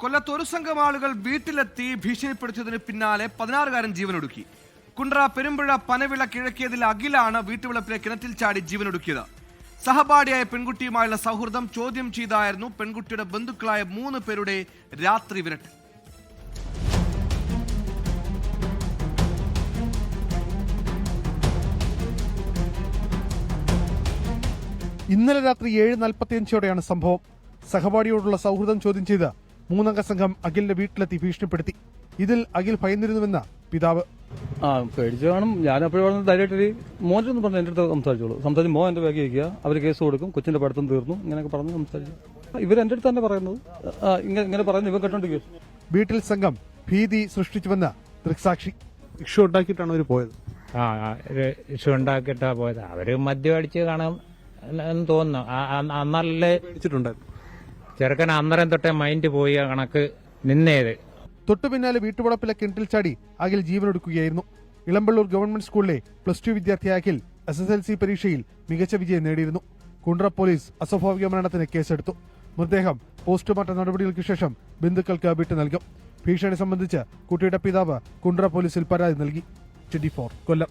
കൊല്ലത്ത് ഒരു സംഘം ആളുകൾ വീട്ടിലെത്തി ഭീഷണിപ്പെടുത്തിയതിന് പിന്നാലെ പതിനാറുകാരൻ ജീവനൊടുക്കി. കുണ്ട്ര പെരുമ്പുഴ പനവിള കിഴക്കിയതിൽ അഖിലാണ് വീട്ടുവിളപ്പിലെ കിണറ്റിൽ ചാടി ജീവനൊടുക്കിയത്. സഹപാഠിയായ പെൺകുട്ടിയുമായുള്ള സൗഹൃദം ചോദ്യം ചെയ്തായിരുന്നു പെൺകുട്ടിയുടെ ബന്ധുക്കളായ മൂന്ന് പേരുടെ രാത്രി വിരട്ട്. ഇന്നലെ രാത്രി ഏഴ് നാൽപ്പത്തിയഞ്ചോടെയാണ് സംഭവം. സഹപാഠിയോടുള്ള സൗഹൃദം ചോദ്യം ചെയ്ത് മൂന്നംഗ സംഘം അഖിലിന്റെ വീട്ടിലെത്തി ഭീഷണിപ്പെടുത്തി. ഇതിൽ അഖിൽ ഭയന്നിരുന്നുവെന്ന പിതാവ്. ആ പേടിച്ചു കാണും. ഞാൻ അപ്പോഴും പറഞ്ഞ ധൈര്യമായിട്ട് മോനൊന്നും പറഞ്ഞു എന്റെ അടുത്ത് സംസാരിച്ചോളൂ. സംസാരിച്ച് മോൻ എന്റെ ബാക്കി വയ്ക്കുക അവർ കേസ് കൊടുക്കും. കൊച്ചിന്റെ പഠിത്തം തീർന്നു. ഇങ്ങനെയൊക്കെ പറഞ്ഞ് സംസാരിച്ചു ഇവർ എന്റെ അടുത്ത് തന്നെ പറയുന്നത്. ഇങ്ങനെ ഇങ്ങനെ പറയുന്നു ഇവൻ കേട്ടോണ്ടിരിക്കും വീട്ടിൽ സംഘം ഭീതി സൃഷ്ടിച്ചുവെന്ന് ദൃക്സാക്ഷി. ഇഷ്യൂ ഉണ്ടാക്കിയിട്ടാണ് അവർ പോയത്. ആ ഇഷ്യൂ ഉണ്ടാക്കിയിട്ടാണ് പോയത്. അവർ മദ്യം അടിച്ച് കാണാൻ എന്ന് തോന്നുന്നു. അന്നല്ലേ പേടിച്ചിട്ടുണ്ടായിരുന്നു. ചെറുക്കൻ അന്നേരം തൊട്ടേ മൈൻഡ് പോയി കണക്ക് നിന്നേത്. തൊട്ടു പിന്നാലെ വീട്ടുവളപ്പിലെ കിണറ്റിൽ ചാടി അഖിൽ ജീവനൊടുക്കുകയായിരുന്നു. ഇളമ്പള്ളൂർ ഗവൺമെന്റ് സ്കൂളിലെ പ്ലസ് ടു വിദ്യാർത്ഥി Akhil S S L C പരീക്ഷയിൽ മികച്ച വിജയം നേടിയിരുന്നു. കുണ്ട്ര പോലീസ് അസ്വാഭാവിക മരണത്തിന് കേസെടുത്തു. മൃതദേഹം പോസ്റ്റ്മോർട്ടം നടപടികൾക്ക് ശേഷം ബന്ധുക്കൾക്ക് വിട്ടു നൽകും. ഭീഷണി സംബന്ധിച്ച് കുട്ടിയുടെ പിതാവ് കുണ്ട്ര പോലീസിൽ പരാതി നൽകി. ട്വന്റി കൊല്ലം.